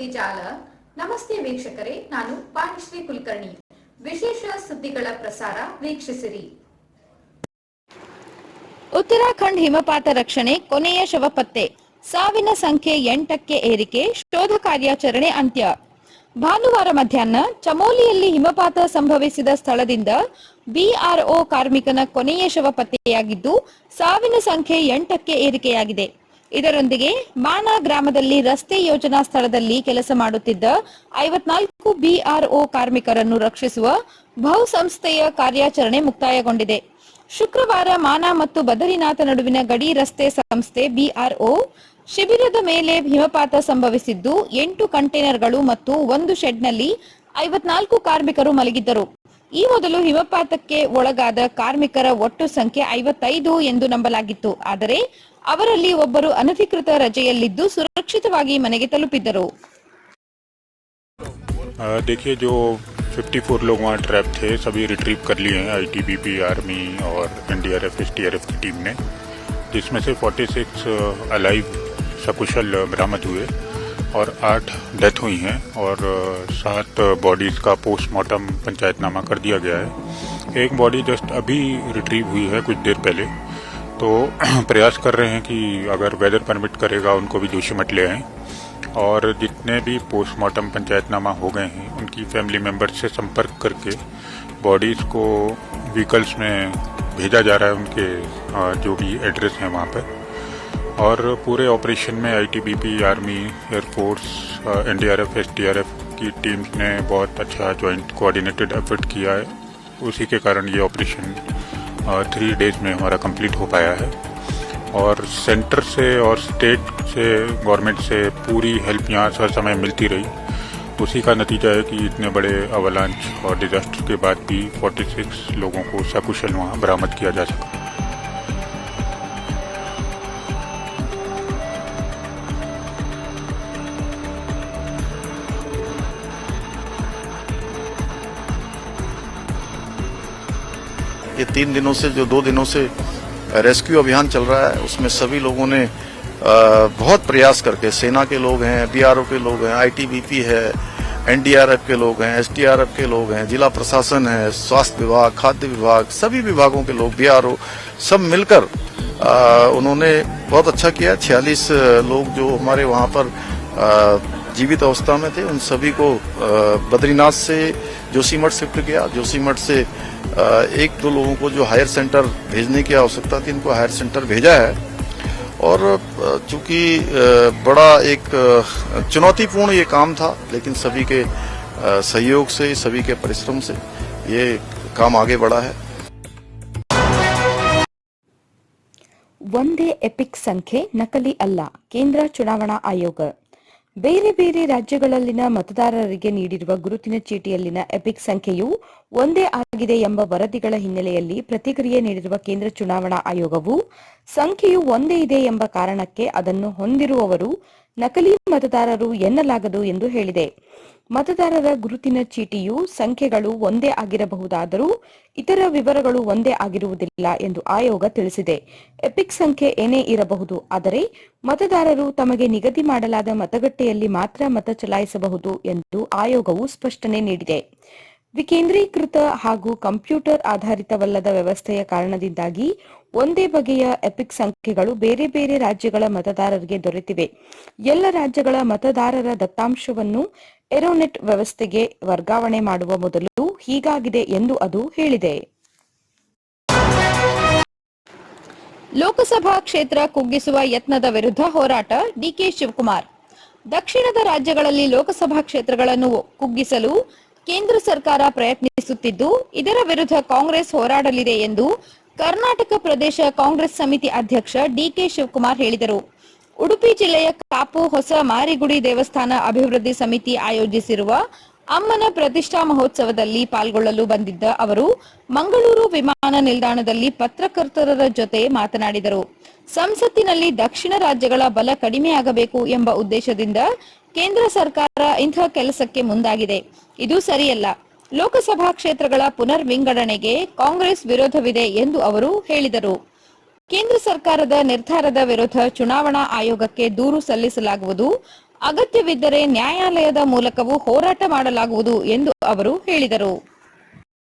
ಸುದ್ದಿ ಜಾಲ. ನಮಸ್ತೆ ವೀಕ್ಷಕರೇ, ನಾನು ಪಾಣಿಶ್ರೀ ಕುಲಕರ್ಣಿ. ವಿಶೇಷ ಸುದ್ದಿಗಳ ಪ್ರಸಾರ ವೀಕ್ಷಿಸಿರಿ. ಉತ್ತರಾಖಂಡ್ ಹಿಮಪಾತ ರಕ್ಷಣೆ, ಕೊನೆಯ ಶವ ಪತ್ತೆ. ಸಾವಿನ ಸಂಖ್ಯೆ ಎಂಟಕ್ಕೆ ಏರಿಕೆ, ಶೋಧ ಕಾರ್ಯಾಚರಣೆ ಅಂತ್ಯ. ಭಾನುವಾರ ಮಧ್ಯಾಹ್ನ ಚಮೋಲಿಯಲ್ಲಿ ಹಿಮಪಾತ ಸಂಭವಿಸಿದ ಸ್ಥಳದಿಂದ ಬಿಆರ್ಒ ಕಾರ್ಮಿಕನ ಕೊನೆಯ ಶವ ಪತ್ತೆಯಾಗಿದ್ದು, ಸಾವಿನ ಸಂಖ್ಯೆ ಎಂಟಕ್ಕೆ ಏರಿಕೆಯಾಗಿದೆ. ಇದರೊಂದಿಗೆ ಮಾಣ ಗ್ರಾಮದಲ್ಲಿ ರಸ್ತೆ ಯೋಜನಾ ಸ್ಥಳದಲ್ಲಿ ಕೆಲಸ ಮಾಡುತ್ತಿದ್ದ ಐವತ್ನಾಲ್ಕು ಬಿಆರ್ಒ ಕಾರ್ಮಿಕರನ್ನು ರಕ್ಷಿಸುವ ಬಹುಸಂಸ್ಥೆಯ ಕಾರ್ಯಾಚರಣೆ ಮುಕ್ತಾಯಗೊಂಡಿದೆ. ಶುಕ್ರವಾರ ಮಾನ ಮತ್ತು ಬದರಿನಾಥ ನಡುವಿನ ಗಡಿ ರಸ್ತೆ ಸಂಸ್ಥೆ ಬಿಆರ್ಒ ಶಿಬಿರದ ಮೇಲೆ ಹಿಮಪಾತ ಸಂಭವಿಸಿದ್ದು, ಎಂಟು ಕಂಟೈನರ್ಗಳು ಮತ್ತು ಒಂದು ಶೆಡ್ನಲ್ಲಿ ಐವತ್ನಾಲ್ಕು ಕಾರ್ಮಿಕರು ಮಲಗಿದ್ದರು. ಈ ಮೊದಲು ಹಿಮಪಾತಕ್ಕೆ ಒಳಗಾದ ಕಾರ್ಮಿಕರ ಒಟ್ಟು ಸಂಖ್ಯೆ ಐವತ್ತೈದು ಎಂದು ನಂಬಲಾಗಿತ್ತು. ಆದರೆ ಅವರಲ್ಲಿ ಒಬ್ಬರು ಅನಧಿಕೃತ ರಜೆಯಲ್ಲಿದ್ದು ಸುರಕ್ಷಿತವಾಗಿ ಮನೆಗೆ ತಲುಪಿದ್ದರು अ, देखिए जो 54 लोग वहाँ ट्रैप थे सभी रिट्रीव कर लिए हैं आईटीबीपी आर्मी और एनडीआरएफ एसटीआरएफ की टीम ने जिसमें से 46 अलाइव सकुशल बरामद हुए और आठ डेथ हुई हैं और अ, सात बॉडीज का पोस्टमार्टम पंचायतनामा कर दिया गया है एक बॉडी जस्ट अभी रिट्रीव हुई है कुछ देर पहले तो प्रयास कर रहे हैं कि अगर वेदर परमिट करेगा, उनको भी जोशीमठ ले आएँ। और जितने भी पोस्टमार्टम पंचायतनामा हो गए हैं, उनकी फैमिली मेंबर्स से संपर्क करके बॉडीज को व्हीकल्स में भेजा जा रहा है, उनके जो भी एड्रेस हैं वहाँ पर। और पूरे ऑपरेशन में ITBP army air force NDRF SDRF की टीम्स ने बहुत अच्छा ज्वाइंट कोऑर्डिनेटेड एफर्ट किया है। उसी के कारण ये ऑपरेशन थ्री डेज़ में हमारा कंप्लीट हो पाया है। और सेंटर से और स्टेट से गवर्नमेंट से पूरी हेल्प यहाँ हर समय मिलती रही। उसी का नतीजा है कि इतने बड़े अवलांच और डिजास्टर के बाद भी 46 लोगों को सकुशल वहाँ बरामद किया जा सका। ये तीन दिनों से जो दो दिनों से रेस्क्यू अभियान चल रहा है उसमें सभी लोगों ने बहुत प्रयास करके सेना के लोग हैं बीआरओ के लोग हैं आईटीबीपी है एनडीआरएफ के लोग हैं एसडीआरएफ के लोग हैं जिला प्रशासन है स्वास्थ्य विभाग खाद्य विभाग सभी विभागों के लोग बीआरओ सब मिलकर अ, उन्होंने बहुत अच्छा किया। छियालीस लोग जो हमारे वहाँ पर अ, जीवित अवस्था में थे उन सभी को अ, बद्रीनाथ से जोशीमठ शिफ्ट किया जोशीमठ से अ, एक दो लोगों को जो हायर सेंटर भेजने की आवश्यकता थी इनको हायर सेंटर भेजा है और अ, चूंकि अ, बड़ा एक अ, चुनौतीपूर्ण ये काम था लेकिन सभी के अ, सहयोग से सभी के परिश्रम से ये काम आगे बढ़ा है ಒಂದೇ ಎಪಿಕ್ ಸಂಖ್ಯೆ ನಕಲಿ ಅಲ್ಲ ಕೇಂದ್ರ ಚುನಾವಣಾ ಆಯೋಗ ಬೇರೆ ಬೇರೆ ರಾಜ್ಯಗಳಲ್ಲಿನ ಮತದಾರರಿಗೆ ನೀಡಿರುವ ಗುರುತಿನ ಚೀಟಿಯಲ್ಲಿನ ಎಪಿಕ್ ಸಂಖ್ಯೆಯು ಒಂದೇ ಆಗಿದೆ ಎಂಬ ವರದಿಗಳ ಹಿನ್ನೆಲೆಯಲ್ಲಿ ಪ್ರತಿಕ್ರಿಯೆ ನೀಡಿರುವ ಕೇಂದ್ರ ಚುನಾವಣಾ ಆಯೋಗವು ಸಂಖ್ಯೆಯು ಒಂದೇ ಇದೆ ಎಂಬ ಕಾರಣಕ್ಕೆ ಅದನ್ನು ಹೊಂದಿರುವವರು ನಕಲಿ ಮತದಾರರು ಎನ್ನಲಾಗದು ಎಂದು ಹೇಳಿದೆ. ಮತದಾರರ ಗುರುತಿನ ಚೀಟಿಯು ಸಂಖ್ಯೆಗಳು ಒಂದೇ ಆಗಿರಬಹುದಾದರೂ ಇತರ ವಿವರಗಳು ಒಂದೇ ಆಗಿರುವುದಿಲ್ಲ ಎಂದು ಆಯೋಗ ತಿಳಿಸಿದೆ. ಎಪಿಕ್ ಸಂಖ್ಯೆ ಏನೇ ಇರಬಹುದು, ಆದರೆ ಮತದಾರರು ತಮಗೆ ನಿಗದಿ ಮಾಡಲಾದ ಮತಗಟ್ಟೆಯಲ್ಲಿ ಮಾತ್ರ ಮತ ಚಲಾಯಿಸಬಹುದು ಎಂದು ಆಯೋಗವು ಸ್ಪಷ್ಟನೆ ನೀಡಿದೆ. ವಿಕೇಂದ್ರೀಕೃತ ಹಾಗೂ ಕಂಪ್ಯೂಟರ್ ಆಧಾರಿತವಲ್ಲದ ವ್ಯವಸ್ಥೆಯ ಕಾರಣದಿಂದಾಗಿ ಒಂದೇ ಬಗೆಯ ಎಪಿಕ್ ಸಂಖ್ಯೆಗಳು ಬೇರೆ ಬೇರೆ ರಾಜ್ಯಗಳ ಮತದಾರರಿಗೆ ದೊರೆತಿವೆ. ಎಲ್ಲ ರಾಜ್ಯಗಳ ಮತದಾರರ ದತ್ತಾಂಶವನ್ನು ಎರೋನೆಟ್ ವ್ಯವಸ್ಥೆಗೆ ವರ್ಗಾವಣೆ ಮಾಡುವ ಮೊದಲು ಹೀಗಾಗಿದೆ ಎಂದು ಅದು ಹೇಳಿದೆ. ಲೋಕಸಭಾ ಕ್ಷೇತ್ರ ಕುಗ್ಗಿಸುವ ಯತ್ನದ ವಿರುದ್ಧ ಹೋರಾಟ ಡಿಕೆ ಶಿವಕುಮಾರ್. ದಕ್ಷಿಣದ ರಾಜ್ಯಗಳಲ್ಲಿ ಲೋಕಸಭಾ ಕ್ಷೇತ್ರಗಳನ್ನು ಕುಗ್ಗಿಸಲು ಕೇಂದ್ರ ಸರ್ಕಾರ ಪ್ರಯತ್ನಿಸುತ್ತಿದ್ದು, ಇದರ ವಿರುದ್ಧ ಕಾಂಗ್ರೆಸ್ ಹೋರಾಡಲಿದೆ ಎಂದು ಕರ್ನಾಟಕ ಪ್ರದೇಶ ಕಾಂಗ್ರೆಸ್ ಸಮಿತಿ ಅಧ್ಯಕ್ಷ ಡಿಕೆ ಶಿವಕುಮಾರ್ ಹೇಳಿದರು. ಉಡುಪಿ ಜಿಲ್ಲೆಯ ಕಾಪು ಹೊಸ ಮಾರಿಗುಡಿ ದೇವಸ್ಥಾನ ಅಭಿವೃದ್ಧಿ ಸಮಿತಿ ಆಯೋಜಿಸಿರುವ ಅಮ್ಮನ ಪ್ರತಿಷ್ಠಾ ಮಹೋತ್ಸವದಲ್ಲಿ ಪಾಲ್ಗೊಳ್ಳಲು ಬಂದಿದ್ದ ಅವರು, ಮಂಗಳೂರು ವಿಮಾನ ನಿಲ್ದಾಣದಲ್ಲಿ ಪತ್ರಕರ್ತರ ಜೊತೆ ಮಾತನಾಡಿದರು. ಸಂಸತ್ತಿನಲ್ಲಿ ದಕ್ಷಿಣ ರಾಜ್ಯಗಳ ಬಲ ಕಡಿಮೆಯಾಗಬೇಕು ಎಂಬ ಉದ್ದೇಶದಿಂದ ಕೇಂದ್ರ ಸರ್ಕಾರ ಇಂತಹ ಕೆಲಸಕ್ಕೆ ಮುಂದಾಗಿದೆ. ಇದು ಸರಿಯಲ್ಲ. ಲೋಕಸಭಾ ಕ್ಷೇತ್ರಗಳ ಪುನರ್ ವಿಂಗಡಣೆಗೆ ಕಾಂಗ್ರೆಸ್ ವಿರೋಧವಿದೆ ಎಂದು ಅವರು ಹೇಳಿದರು. ಕೇಂದ್ರ ಸರ್ಕಾರದ ನಿರ್ಧಾರದ ವಿರುದ್ಧ ಚುನಾವಣಾ ಆಯೋಗಕ್ಕೆ ದೂರು ಸಲ್ಲಿಸಲಾಗುವುದು. ಅಗತ್ಯವಿದ್ದರೆ ನ್ಯಾಯಾಲಯದ ಮೂಲಕವೂ ಹೋರಾಟ ಮಾಡಲಾಗುವುದು ಎಂದು ಅವರು ಹೇಳಿದರು.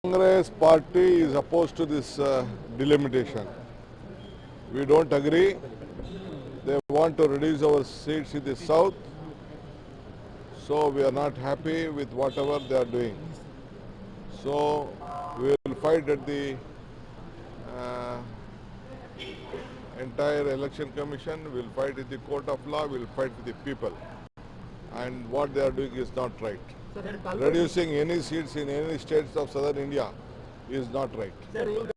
Congress party We don't agree. They want to reduce our seats in the south. So we are not happy with whatever they are doing. So we will fight at the uh, entire election commission, we will fight in the court of law, we will fight with the people. And what they are doing is not right. Reducing any seats in any states of southern India is not right.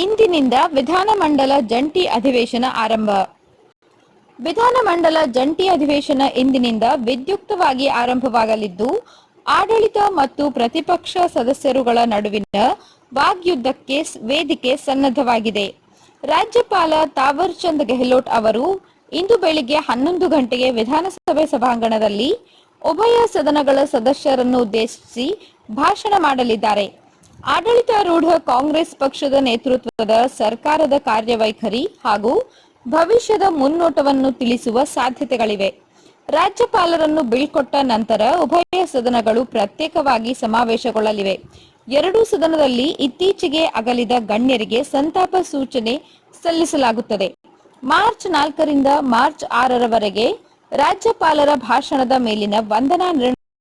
ಇಂದಿನಿಂದ ವಿಧಾನಮಂಡಲ ಜಂಟಿ ಅಧಿವೇಶನ ಆರಂಭ. ವಿಧಾನಮಂಡಲ ಜಂಟಿ ಅಧಿವೇಶನ ಇಂದಿನಿಂದ ವಿದ್ಯುಕ್ತವಾಗಿ ಆರಂಭವಾಗಲಿದ್ದು, ಆಡಳಿತ ಮತ್ತು ಪ್ರತಿಪಕ್ಷ ಸದಸ್ಯರುಗಳ ನಡುವಿನ ವಾಗ್ಯುದ್ಧಕ್ಕೆ ವೇದಿಕೆ ಸನ್ನದ್ಧವಾಗಿದೆ. ರಾಜ್ಯಪಾಲ ತಾವರ್ ಚಂದ್ ಗೆಹ್ಲೋಟ್ ಅವರು ಇಂದು ಬೆಳಿಗ್ಗೆ ಹನ್ನೊಂದು ಗಂಟೆಗೆ ವಿಧಾನಸಭೆ ಸಭಾಂಗಣದಲ್ಲಿ ಉಭಯ ಸದನಗಳ ಸದಸ್ಯರನ್ನು ಉದ್ದೇಶಿಸಿ ಭಾಷಣ ಮಾಡಲಿದ್ದಾರೆ. ಆಡಳಿತಾರೂಢ ಕಾಂಗ್ರೆಸ್ ಪಕ್ಷದ ನೇತೃತ್ವದ ಸರ್ಕಾರದ ಕಾರ್ಯವೈಖರಿ ಹಾಗೂ ಭವಿಷ್ಯದ ಮುನ್ನೋಟವನ್ನು ತಿಳಿಸುವ ಸಾಧ್ಯತೆಗಳಿವೆ. ರಾಜ್ಯಪಾಲರನ್ನು ಬೀಳ್ಕೊಟ್ಟ ನಂತರ ಉಭಯ ಸದನಗಳು ಪ್ರತ್ಯೇಕವಾಗಿ ಸಮಾವೇಶಗೊಳ್ಳಲಿವೆ. ಎರಡೂ ಸದನದಲ್ಲಿ ಇತ್ತೀಚೆಗೆ ಅಗಲಿದ ಗಣ್ಯರಿಗೆ ಸಂತಾಪ ಸೂಚನೆ ಸಲ್ಲಿಸಲಾಗುತ್ತದೆ. ಮಾರ್ಚ್ ನಾಲ್ಕರಿಂದ ಮಾರ್ಚ್ ಆರರವರೆಗೆ ರಾಜ್ಯಪಾಲರ ಭಾಷಣದ ಮೇಲಿನ ವಂದನಾ ನಿರ್ಣಯ